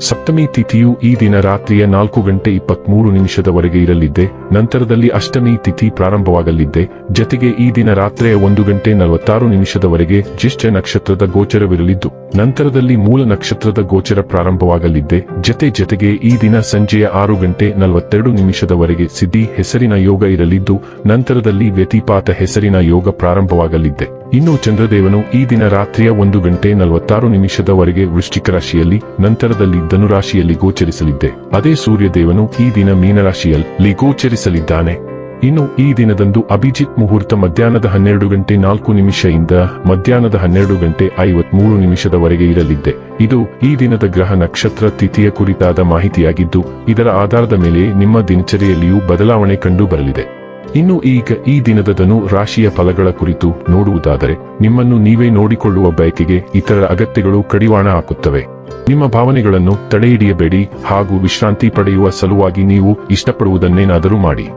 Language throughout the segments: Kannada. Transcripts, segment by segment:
ಸಪ್ತಮಿ ತಿಥಿಯು ಈ ದಿನ ರಾತ್ರಿಯ ನಾಲ್ಕು ಗಂಟೆ ಇಪ್ಪತ್ಮೂರು ನಿಮಿಷದವರೆಗೆ ಇರಲಿದ್ದೆ, ನಂತರದಲ್ಲಿ ಅಷ್ಟಮಿ ತಿಥಿ ಪ್ರಾರಂಭವಾಗಲಿದ್ದೆ, ಜತೆಗೆ ಈ ದಿನ ರಾತ್ರಿಯ ಒಂದು ಗಂಟೆ ನಲವತ್ತಾರು ನಿಮಿಷದವರೆಗೆ ಜ್ಯೇಷ್ಠ ನಕ್ಷತ್ರದ ಗೋಚರವಿರಲಿದ್ದು, ನಂತರದಲ್ಲಿ ಮೂಲ ನಕ್ಷತ್ರದ ಗೋಚರ ಪ್ರಾರಂಭವಾಗಲಿದ್ದೆ, ಜತೆ ಜತೆಗೆ ಈ ದಿನ ಸಂಜೆಯ ಆರು ಗಂಟೆ ನಲವತ್ತೆರಡು ನಿಮಿಷದವರೆಗೆ ಸಿದ್ಧಿ ಹೆಸರಿನ ಯೋಗ ಇರಲಿದ್ದು, ನಂತರದಲ್ಲಿ ವ್ಯತಿಪಾತ ಹೆಸರಿನ ಯೋಗ ಪ್ರಾರಂಭವಾಗಲಿದ್ದೆ. ಇನ್ನು ಚಂದ್ರದೇವನು ಈ ದಿನ ರಾತ್ರಿಯ ಒಂದು ಗಂಟೆ ನಲವತ್ತಾರು ನಿಮಿಷದವರೆಗೆ ವೃಶ್ಚಿಕ ರಾಶಿಯಲ್ಲಿ, ನಂತರದಲ್ಲಿ ಧನುರಾಶಿಯಲ್ಲಿ ಗೋಚರಿಸಲಿದ್ದೆ. ಅದೇ ಸೂರ್ಯದೇವನು ಈ ದಿನ ಮೀನರಾಶಿಯಲ್ಲಿ ಗೋಚರಿಸಲಿದ್ದಾನೆ. ಇನ್ನು ಈ ದಿನದಂದು ಅಭಿಜಿತ್ ಮುಹೂರ್ತ ಮಧ್ಯಾಹ್ನದ ಹನ್ನೆರಡು ಗಂಟೆ ನಾಲ್ಕು ನಿಮಿಷದಿಂದ ಮಧ್ಯಾಹ್ನದ ಹನ್ನೆರಡು ಗಂಟೆ ಐವತ್ಮೂರು ನಿಮಿಷದವರೆಗೆ ಇರಲಿದ್ದೆ. ಇದು ಈ ದಿನದ ಗ್ರಹ ನಕ್ಷತ್ರ ತಿಥಿಯ ಕುರಿತಾದ ಮಾಹಿತಿಯಾಗಿದ್ದು, ಇದರ ಆಧಾರದ ಮೇಲೆ ನಿಮ್ಮ ದಿನಚರಿಯಲ್ಲಿಯೂ ಬದಲಾವಣೆ ಕಂಡು ಬರಲಿದೆ ಇನ್ನು ಈಗ ಈ ದಿನದದನು ರಾಶಿಯ ಫಲಗಳ ಕುರಿತು ನೋಡುವುದಾದರೆ, ನಿಮ್ಮನ್ನು ನೀವೇ ನೋಡಿಕೊಳ್ಳುವ ಬಯಕೆಗೆ ಇತರರ ಅಗತ್ಯಗಳು ಕಡಿವಾಣ ಹಾಕುತ್ತವೆ. ನಿಮ್ಮ ಭಾವನೆಗಳನ್ನು ತಡೆಹಿಡಿಯಬೇಡಿ ಹಾಗೂ ವಿಶ್ರಾಂತಿ ಪಡೆಯುವ ಸಲುವಾಗಿ ನೀವು ಇಷ್ಟಪಡುವುದನ್ನೇನಾದರೂ ಮಾಡಿ.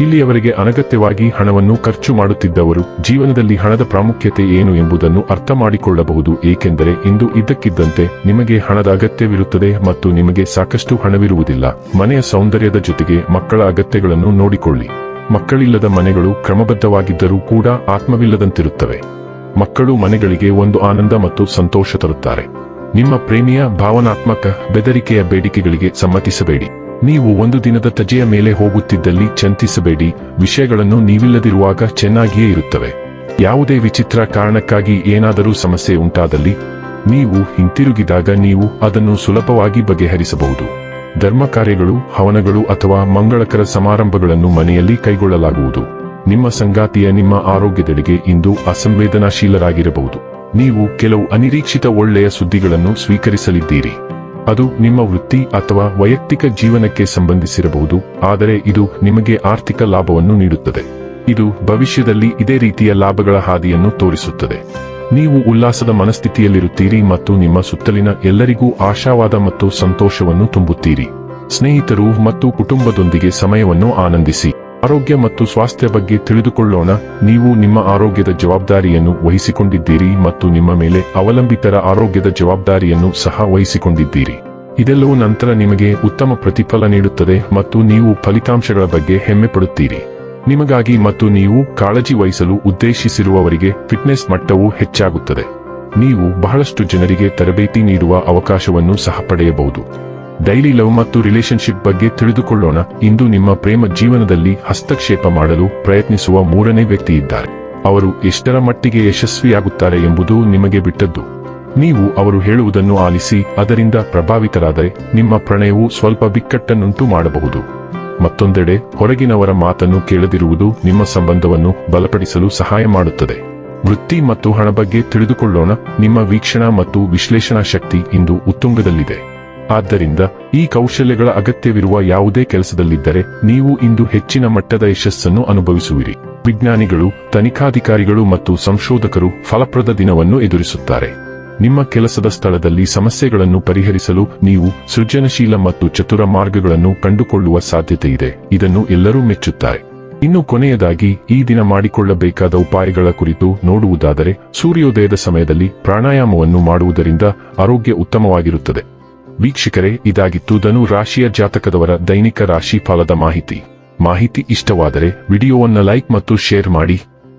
ಇಲ್ಲಿಯವರೆಗೆ ಅನಗತ್ಯವಾಗಿ ಹಣವನ್ನು ಖರ್ಚು ಮಾಡುತ್ತಿದ್ದವರು ಜೀವನದಲ್ಲಿ ಹಣದ ಪ್ರಾಮುಖ್ಯತೆ ಏನು ಎಂಬುದನ್ನು ಅರ್ಥ ಮಾಡಿಕೊಳ್ಳಬಹುದು, ಏಕೆಂದರೆ ಇಂದು ಇದ್ದಕ್ಕಿದ್ದಂತೆ ನಿಮಗೆ ಹಣದ ಅಗತ್ಯವಿರುತ್ತದೆ ಮತ್ತು ನಿಮಗೆ ಸಾಕಷ್ಟು ಹಣವಿರುವುದಿಲ್ಲ. ಮನೆಯ ಸೌಂದರ್ಯದ ಜೊತೆಗೆ ಮಕ್ಕಳ ಅಗತ್ಯಗಳನ್ನು ನೋಡಿಕೊಳ್ಳಿ. ಮಕ್ಕಳಿಲ್ಲದ ಮನೆಗಳು ಕ್ರಮಬದ್ಧವಾಗಿದ್ದರೂ ಕೂಡ ಆತ್ಮವಿಲ್ಲದಂತಿರುತ್ತವೆ. ಮಕ್ಕಳು ಮನೆಗಳಿಗೆ ಒಂದು ಆನಂದ ಮತ್ತು ಸಂತೋಷ ತರುತ್ತಾರೆ. ನಿಮ್ಮ ಪ್ರೇಮಿಯ ಭಾವನಾತ್ಮಕ ಬೆದರಿಕೆಯ ಬೇಡಿಕೆಗಳಿಗೆ ಸಮ್ಮತಿಸಬೇಡಿ. ನೀವು ಒಂದು ದಿನದ ತಜೆಯ ಮೇಲೆ ಹೋಗುತ್ತಿದ್ದಲ್ಲಿ ಚಿಂತಿಸಬೇಡಿ. ವಿಷಯಗಳನ್ನು ನೀವಿಲ್ಲದಿರುವಾಗ ಚೆನ್ನಾಗಿಯೇ ಇರುತ್ತವೆ. ಯಾವುದೇ ವಿಚಿತ್ರ ಕಾರಣಕ್ಕಾಗಿ ಏನಾದರೂ ಸಮಸ್ಯೆ ಉಂಟಾದಲ್ಲಿ ನೀವು ಹಿಂತಿರುಗಿದಾಗ ನೀವು ಅದನ್ನು ಸುಲಭವಾಗಿ ಬಗೆಹರಿಸಬಹುದು. ಧರ್ಮ ಕಾರ್ಯಗಳು ಹವನಗಳು ಅಥವಾ ಮಂಗಳಕರ ಸಮಾರಂಭಗಳನ್ನು ಮನೆಯಲ್ಲಿ ಕೈಗೊಳ್ಳಲಾಗುವುದು. ನಿಮ್ಮ ಸಂಗಾತಿಯ ನಿಮ್ಮ ಆರೋಗ್ಯದೆಡೆಗೆ ಇಂದು ಅಸಂವೇದನಾಶೀಲರಾಗಿರಬಹುದು. ನೀವು ಕೆಲವು ಅನಿರೀಕ್ಷಿತ ಒಳ್ಳೆಯ ಸುದ್ದಿಗಳನ್ನು ಸ್ವೀಕರಿಸಲಿದ್ದೀರಿ. ಅದು ನಿಮ್ಮ ವೃತ್ತಿ ಅಥವಾ ವೈಯಕ್ತಿಕ ಜೀವನಕ್ಕೆ ಸಂಬಂಧಿಸಿರಬಹುದು, ಆದರೆ ಇದು ನಿಮಗೆ ಆರ್ಥಿಕ ಲಾಭವನ್ನು ನೀಡುತ್ತದೆ. ಇದು ಭವಿಷ್ಯದಲ್ಲಿ ಇದೇ ರೀತಿಯ ಲಾಭಗಳ ಹಾದಿಯನ್ನು ತೋರಿಸುತ್ತದೆ. ನೀವು ಉಲ್ಲಾಸದ ಮನಸ್ಥಿತಿಯಲ್ಲಿರುತ್ತೀರಿ ಮತ್ತು ನಿಮ್ಮ ಸುತ್ತಲಿನ ಎಲ್ಲರಿಗೂ ಆಶಾವಾದ ಮತ್ತು ಸಂತೋಷವನ್ನು ತುಂಬುತ್ತೀರಿ. ಸ್ನೇಹಿತರು ಮತ್ತು ಕುಟುಂಬದೊಂದಿಗೆ ಸಮಯವನ್ನು ಆನಂದಿಸಿ. ಆರೋಗ್ಯ ಮತ್ತು ಸ್ವಾಸ್ಥ್ಯ ಬಗ್ಗೆ ತಿಳಿದುಕೊಳ್ಳೋಣ. ನೀವು ನಿಮ್ಮ ಆರೋಗ್ಯದ ಜವಾಬ್ದಾರಿಯನ್ನು ವಹಿಸಿಕೊಂಡಿದ್ದೀರಿ ಮತ್ತು ನಿಮ್ಮ ಮೇಲೆ ಅವಲಂಬಿತರ ಆರೋಗ್ಯದ ಜವಾಬ್ದಾರಿಯನ್ನು ಸಹ ವಹಿಸಿಕೊಂಡಿದ್ದೀರಿ. ಇದೆಲ್ಲವೂ ನಂತರ ನಿಮಗೆ ಉತ್ತಮ ಪ್ರತಿಫಲ ನೀಡುತ್ತದೆ ಮತ್ತು ನೀವು ಫಲಿತಾಂಶಗಳ ಬಗ್ಗೆ ಹೆಮ್ಮೆ ಪಡುತ್ತೀರಿ ನಿಮಗಾಗಿ ಮತ್ತು ನೀವು ಕಾಳಜಿ ವಹಿಸಲು ಉದ್ದೇಶಿಸಿರುವವರಿಗೆ ಫಿಟ್ನೆಸ್ ಮಟ್ಟವು ಹೆಚ್ಚಾಗುತ್ತದೆ. ನೀವು ಬಹಳಷ್ಟು ಜನರಿಗೆ ತರಬೇತಿ ನೀಡುವ ಅವಕಾಶವನ್ನು ಸಹ ಪಡೆಯಬಹುದು. ಡೈಲಿ ಲವ್ ಮತ್ತು ರಿಲೇಶನ್ಶಿಪ್ ಬಗ್ಗೆ ತಿಳಿದುಕೊಳ್ಳೋಣ. ಇಂದು ನಿಮ್ಮ ಪ್ರೇಮ ಜೀವನದಲ್ಲಿ ಹಸ್ತಕ್ಷೇಪ ಮಾಡಲು ಪ್ರಯತ್ನಿಸುವ ಮೂರನೇ ವ್ಯಕ್ತಿ ಇದ್ದಾರೆ. ಅವರು ಎಷ್ಟರ ಮಟ್ಟಿಗೆ ಯಶಸ್ವಿಯಾಗುತ್ತಾರೆ ಎಂಬುದು ನಿಮಗೆ ಬಿಟ್ಟದ್ದು. ನೀವು ಅವರು ಹೇಳುವುದನ್ನು ಆಲಿಸಿ, ಅದರಿಂದ ಪ್ರಭಾವಿತರಾದರೆ ನಿಮ್ಮ ಪ್ರಣಯವು ಸ್ವಲ್ಪ ಬಿಕ್ಕಟ್ಟನ್ನುಂಟು ಮಾಡಬಹುದು. ಮತ್ತೊಂದೆಡೆ ಹೊರಗಿನವರ ಮಾತನ್ನು ಕೇಳದಿರುವುದು ನಿಮ್ಮ ಸಂಬಂಧವನ್ನು ಬಲಪಡಿಸಲು ಸಹಾಯ ಮಾಡುತ್ತದೆ. ವೃತ್ತಿ ಮತ್ತು ಹಣ ಬಗ್ಗೆ ತಿಳಿದುಕೊಳ್ಳೋಣ. ನಿಮ್ಮ ವೀಕ್ಷಣಾ ಮತ್ತು ವಿಶ್ಲೇಷಣಾ ಶಕ್ತಿ ಇಂದು ಉತ್ತುಂಗದಲ್ಲಿದೆ. ಆದ್ದರಿಂದ ಈ ಕೌಶಲ್ಯಗಳ ಅಗತ್ಯವಿರುವ ಯಾವುದೇ ಕೆಲಸದಲ್ಲಿದ್ದರೆ ನೀವು ಇಂದು ಹೆಚ್ಚಿನ ಮಟ್ಟದ ಯಶಸ್ಸನ್ನು ಅನುಭವಿಸುವಿರಿ. ವಿಜ್ಞಾನಿಗಳು, ತನಿಖಾಧಿಕಾರಿಗಳು ಮತ್ತು ಸಂಶೋಧಕರು ಫಲಪ್ರದ ದಿನವನ್ನು ಎದುರಿಸುತ್ತಾರೆ. ನಿಮ್ಮ ಕೆಲಸದ ಸ್ಥಳದಲ್ಲಿ ಸಮಸ್ಯೆಗಳನ್ನು ಪರಿಹರಿಸಲು ನೀವು ಸೃಜನಶೀಲ ಮತ್ತು ಚತುರ ಮಾರ್ಗಗಳನ್ನು ಕಂಡುಕೊಳ್ಳುವ ಸಾಧ್ಯತೆ ಇದೆ ಇದನ್ನು ಎಲ್ಲರೂ ಮೆಚ್ಚುತ್ತಾರೆ. ಇನ್ನು ಕೊನೆಯದಾಗಿ, ಈ ದಿನ ಮಾಡಿಕೊಳ್ಳಬೇಕಾದ ಉಪಾಯಗಳ ಕುರಿತು ನೋಡುವುದಾದರೆ, ಸೂರ್ಯೋದಯದ ಸಮಯದಲ್ಲಿ ಪ್ರಾಣಾಯಾಮವನ್ನು ಮಾಡುವುದರಿಂದ ಆರೋಗ್ಯ ಉತ್ತಮವಾಗಿರುತ್ತದೆ. ವೀಕ್ಷಕರೇ, ಇದಾಗಿತ್ತು ಧನು ರಾಶಿಯ ಜಾತಕದವರ ದೈನಿಕ ರಾಶಿ ಫಲದ ಮಾಹಿತಿ. ಮಾಹಿತಿ ಇಷ್ಟವಾದರೆ, ವಿಡಿಯೋವನ್ನು ಲೈಕ್ ಮತ್ತು ಶೇರ್ ಮಾಡಿ.